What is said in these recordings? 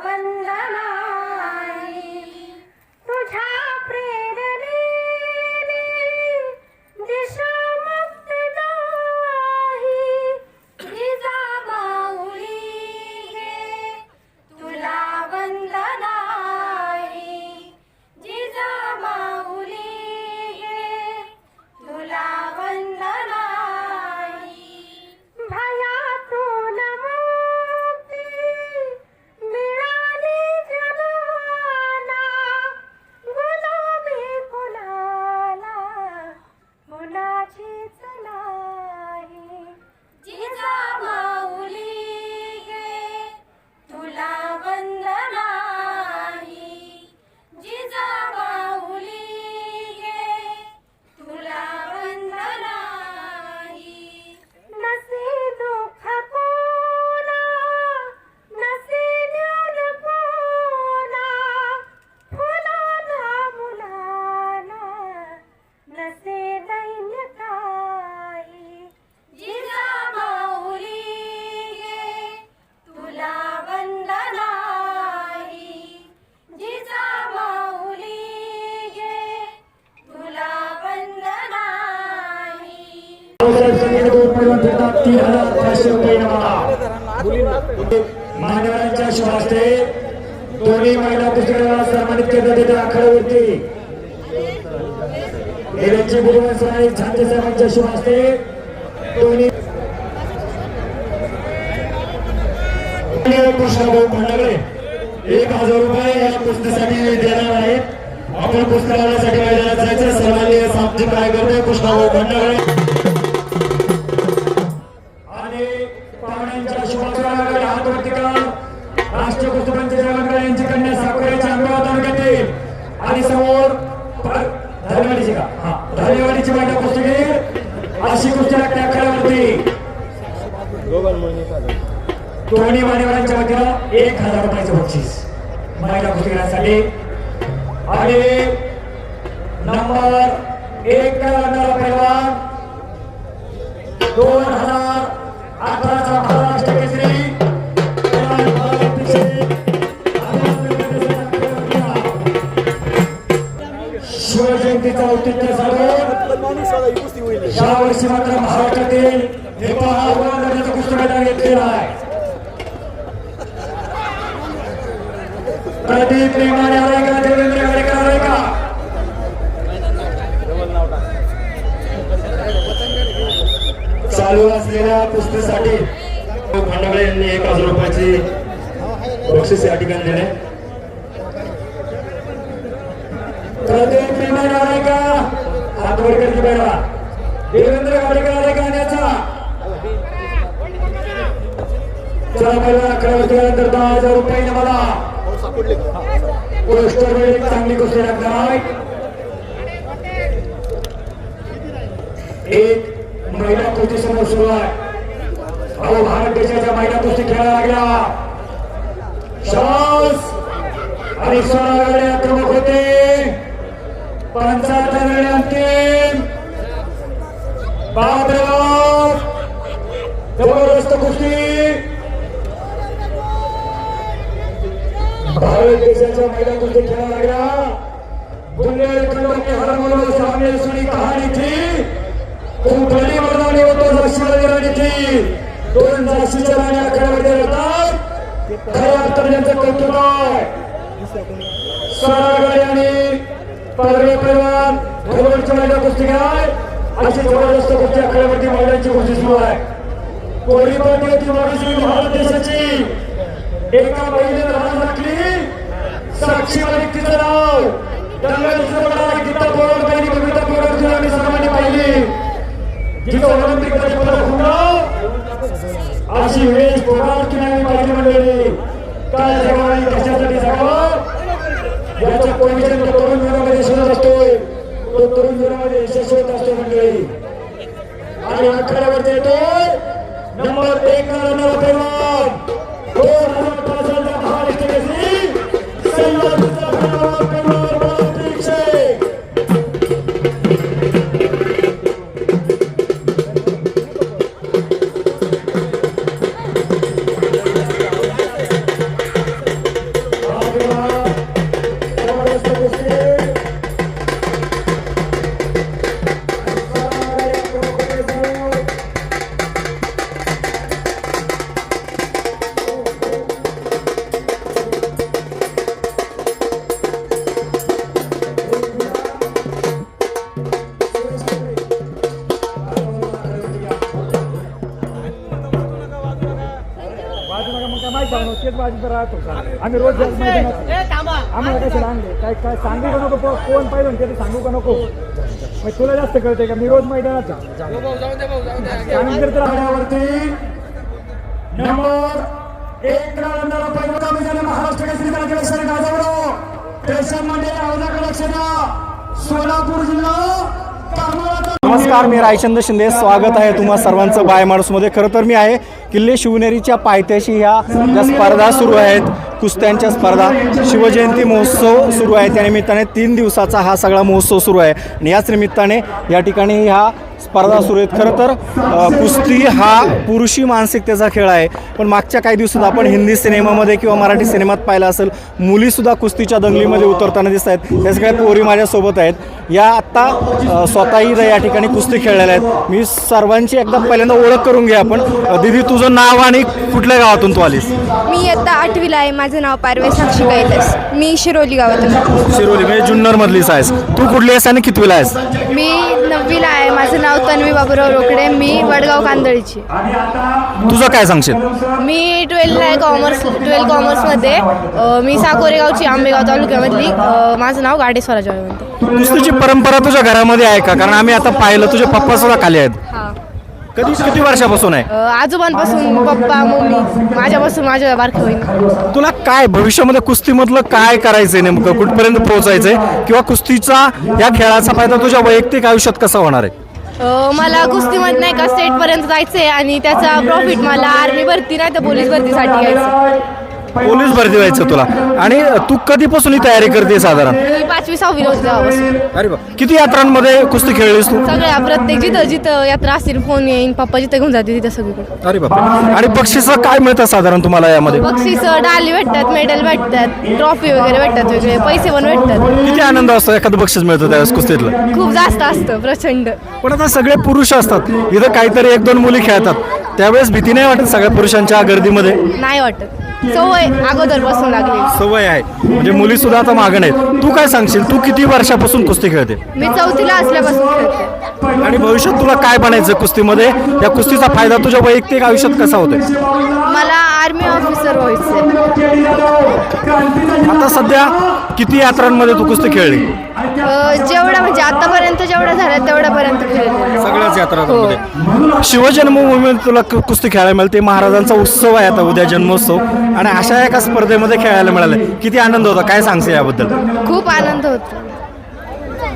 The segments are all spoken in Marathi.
Rawan मान्यवरांच्या शुभास्ते दोन्ही महिला पुस्तकाला सन्मानित करण्यात येते आखाड्यावरती. गेल्याची गुरुवंश आणि झांजे साहेबांच्या शुभास्ते दोन्ही कृष्णभाऊ खंडागळे एक हजार रुपये या पुस्तकासाठी देणार आहेत आपण पुस्तकालयासाठी मैदानात जायचं. सर्वांनी सामजी काय करतोय कृष्णभाऊ खंडागळे समोर पर- का? हा. धनेवाडीची महिला कुस्तीगीर अशी कुस्ती लागते अकरावरती. दोन्ही मान्यवरांच्या वतीनं एक हजार रुपयाचं बक्षीस महिला कुस्तीगीरांसाठी आणि नंबर एक करणारा पैलवान दोन हजार साधून या वर्षी मात्र महाराष्ट्रातील हे पहा आव्हान करण्याचं मैदान घेतलेलं आहे. प्रदीप प्रेमाने आलाय का? देवेंद्र गाडेकर आलाय का? चालू असलेल्या कुस्तीसाठी भांडवळे यांनी एक हजार रुपयाची बक्षीस या ठिकाणी दिले. प्रदीप प्रेमाने आलाय का? आंबेडकरची वर देवेंद्र गाडेकर गाण्याचा. का चला पहिला अकरावरती नंतर दहा हजार रुपये मला. पोस्टर वर चांगली गोष्ट लागणार एक महिला कुस्ती समोर सुरू आहे. अहो भारत देशाच्या महिला कुस्ती खेळायला लागल्या. श्वास आणि सोळा गाडी आक्रमक होते. पंचाहत्तर गाडी अंतिम बापराव जबरदस्त कुस्ती. भारत देशाच्या महिला कुस्ती खेळा लागला सामने सुनी कहाणी थी कुंभली मर्दानी होतो शिवाजी राणी थी दोन झाशीच्या राणी राहतात खऱ्या अर्थाने त्यांचं कौतुक आहे. आणि पदवे पैलवान भोवरच्या महिला कुस्ती काय अशी जबरदस्त कुस्ती अकरावरती महिलांची कुस्ती सुरू आहे. कोणी पण होती माणूस भारत देशाची एका महिलेनं हात टाकली साक्षी मालिक तिचं नाव दंगल चित्रपटात गीता पोळकर पाहिली कविता पोळकर तिला आम्ही सर्वांनी पाहिली. जिथं ऑलिम्पिकमध्ये पदक होणार अशी वेळ पोळकर की नाही पाहिली मंडळी. काय जगावं कशासाठी जगावं याचा कोणीच्या तो तरुण जीवनामध्ये शोधत असतोय तो तरुण जीवनामध्ये यशस्वी होत असतो मंडळी. आणि आखाड्यावरती येतोय. नंबर एक ला पैलवान तेच बाजूला राहतो आम्ही रोज जात मैदानात आम्हाला कशाला आणले काय काय सांगू का नको कोण पाहिजे ते सांगू का नको? मग तुला जास्त कळतंय का? मी रोज मैदानात त्यानंतर तर नंबर एक पहिला झाले महाराष्ट्र केसरी सोलापूर जिल्हा नमस्कार मी रायचंद शिंदे. स्वागत आहे तुम्हा सर्वांचं बाय माणूसमध्ये खरं तर मी आहे किल्ले शिवनेरीच्या पायथ्याशी ह्या ज्या स्पर्धा सुरू आहेत कुस्त्यांच्या स्पर्धा. शिवजयंती महोत्सव सुरू आहे. त्या निमित्ताने तीन दिवसाचा हा सगळा महोत्सव सुरू आहे. आणि याच निमित्ताने या ठिकाणी ह्या स्पर्धा सुरू आहेत. खरं तर कुस्ती हा पुरुषी मानसिकतेचा खेळ आहे. पण मागच्या काही दिवसात आपण हिंदी सिनेमामध्ये किंवा मराठी सिनेमात पाहिलं असेल मुलीसुद्धा कुस्तीच्या दंगलीमध्ये उतरताना दिसत आहेत. या सगळ्या पोरी माझ्यासोबत आहेत. या आत्ता स्वतःही या ठिकाणी कुस्ती खेळलेल्या आहेत. मी सर्वांची एकदा पहिल्यांदा ओळख करून घ्या आपण. दीदी तुझं नाव आणि कुठल्या गावातून तू आलीस? मी इयत्ता आठवीला आहे. माझं नाव पारवे साक्षी कैलास मी शिरोली गावातून. शिरोली म्हणजे जुन्नरमधलीच आहेस. तू कुठली आहेस आणि कितवीला आहेस? मी नववीला आहे. माझं नाव तन्वी बाबूराव रोकडे मी वडगाव कांदळीची. तुझं काय सांगशील? मी ट्वेल्थला आहे कॉमर्स ट्वेल्थ कॉमर्समध्ये अ, मी साकोरे गावची आंबेगाव तालुक्यामधली अ, माझं नाव गाडे स्वराज म्हणते. कुस्तीची परंपरा तुझ्या घरामध्ये आहे का? कारण आम्ही आता पाहिलं तुझे पप्पा सुद्धा खाली आहेत. हां. कधी किती वर्षापासून आहे? आजोबांपासून पप्पा मम्मी माझ्यापासून माझ्या बारखे होईन तुला काय भविष्यामध्ये कुस्तीमधलं काय करायचंय नेमकं? कुठपर्यंत पोहोचायचंय? किंवा कुस्तीचा या खेळाचा फायदा तुझ्या वैयक्तिक आयुष्यात कसा होणार आहे? मला कुस्तीमध्ये नाही का स्टेटपर्यंत जायचं आहे आणि त्याचा प्रॉफिट मला आर्मी भरती नाही तर पोलीस भरतीसाठी घ्यायचं पोलीस भरती व्हायचं तुला. आणि तू कधीपासून ही तयारी करते साधारण? मी पाचवी तेव्हापासून अरे बा किती यात्रांमध्ये कुस्ती खेळलीस तू? सगळ्या प्रत्येक जिथं जिथं यात्रा असतील फोन येईन पप्पा जिथं घेऊन जाते तिथं सगळीकडे. अरे बाप आणि बक्षीस काय मिळतं साधारण तुम्हाला यामध्ये? बक्षीस डाली भेटतात मेडल भेटतात ट्रॉफी वगैरे भेटतात वेगळे पैसे पण भेटतात. किती आनंद असतो एखादं बक्षीस मिळतं त्यावेळेस कुस्तीतलं? खूप जास्त असतं प्रचंड. पण आता सगळे पुरुष असतात. इथं काहीतरी एक दोन मुली खेळतात. त्यावेळेस भीती नाही वाटत सगळ्या पुरुषांच्या गर्दीमध्ये? नाही वाटत. सवय अगोदरपासून लागली. सवय आहे. म्हणजे मुली सुद्धा आता मागं नाहीत. तू काय सांगशील? तू किती वर्षापासून कुस्ती खेळते? मी चौथीला असल्यापासून खेळते. आणि भविष्यात तुला काय बनायचं कुस्तीमध्ये? या कुस्तीचा फायदा तुझ्या वैयक्तिक आयुष्यात कसा होतोय? मला आर्मी ऑफिसर व्हायचं. आता सध्या किती यात्रांमध्ये तू कुस्ती खेळली? जेवढं म्हणजे आतापर्यंत जेवढं झालं तेवढ्यापर्यंत खेळले. सगळ्याच यात्रांमध्ये. शिवजन्मभूमी तुला कु- कुस्ती खेळायला मिळते महाराजांचा उत्सव आहे आता उद्या जन्मोत्सव. आणि अशा एका स्पर्धेमध्ये खेळायला मिळालं. किती आनंद होता? काय सांगते याबद्दल? खूप आनंद होतो.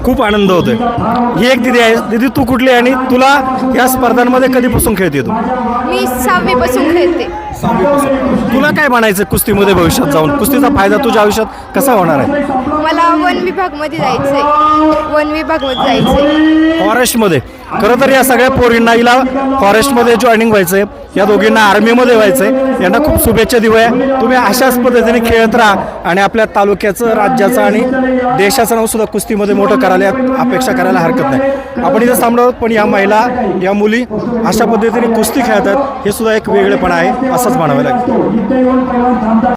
खूप आनंद होतोय. ही एक दिदी आहे. दिदी तू कुठली आहे? आणि तुला या स्पर्धांमध्ये कधीपासून खेळते तू? मी सहावीपासून खेळते. तुला काय म्हणायचं कुस्तीमध्ये भविष्यात जाऊन? कुस्तीचा फायदा तुझ्या आयुष्यात कसा होणार आहे? मला वन विभागमध्ये जायचंय. वन विभागमध्ये जायचंय. फॉरेस्टमध्ये. खरं तर या सगळ्या पोरींना हिला फॉरेस्टमध्ये जॉईनिंग आहे या दोघींना आर्मीमध्ये व्हायचं आहे यांना खूप शुभेच्छा देऊया. तुम्ही अशाच पद्धतीने खेळत राहा आणि आपल्या तालुक्याचं राज्याचं आणि देशाचं नाव सुद्धा कुस्तीमध्ये मोठं करायला अपेक्षा करायला हरकत नाही. आपण इथं थांबलो आहोत, पण या महिला या मुली अशा पद्धतीने कुस्ती खेळतात हे सुद्धा एक वेगळेपण आहे असंच म्हणावं लागेल.